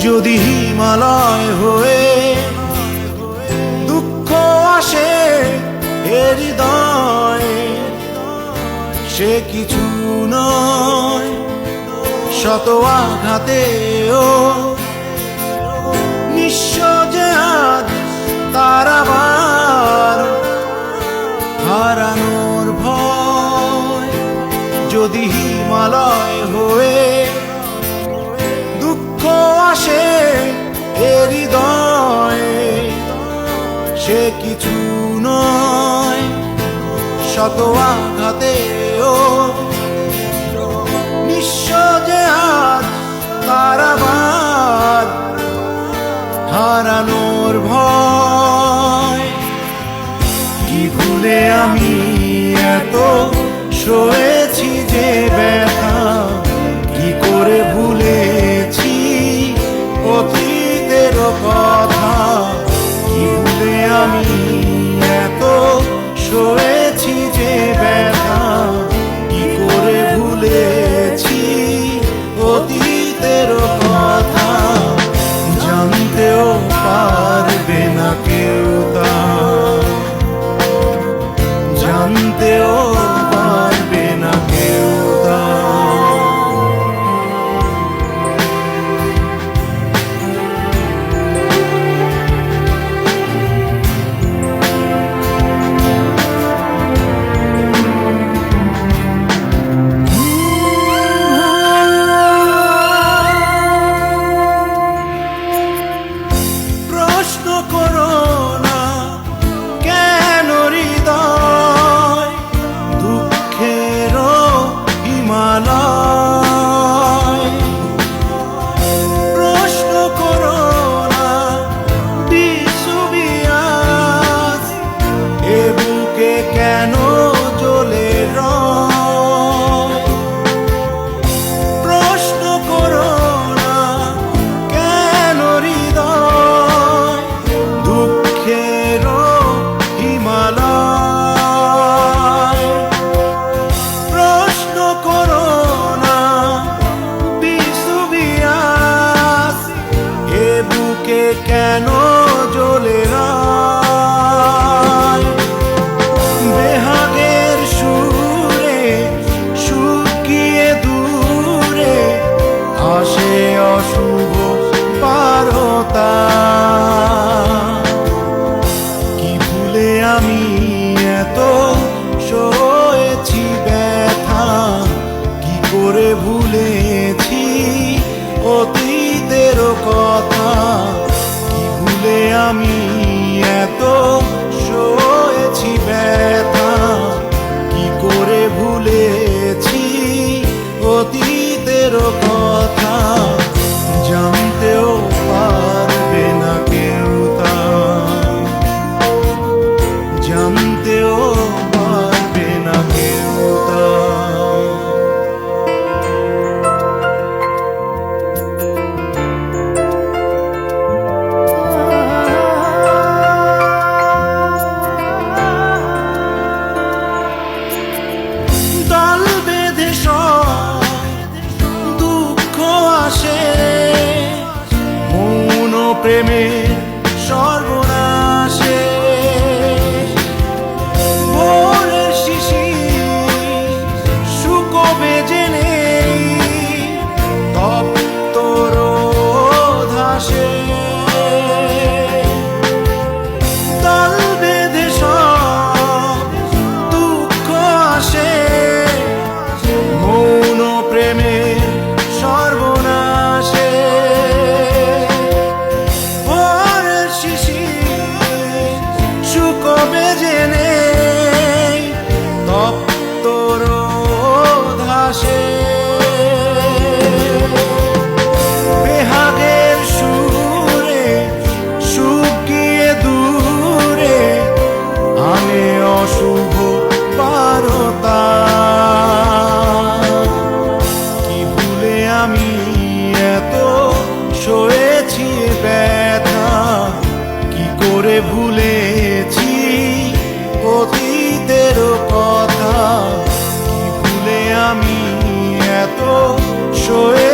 যদি হিমালয় হয়ে দুঃখ আসে হৃদয়, সে কিছু নয়। শত আঘাতেও নিঃস্ব তারাবার হারানোর ভয়। যদি হিমালয় হয়ে দুঃখ আসে এ হৃদয়ে। সে কিছু নয়, শত আঘাতেও নিঃস্ব যে হাত তারাবাদ হারানোর ভয়। কি ভুলে আমি এত সোয়ে কেন জ্বলে না? caminho. de. করে ভুলেছি অতীতের কথা। ভুলে আমি এত সয়ে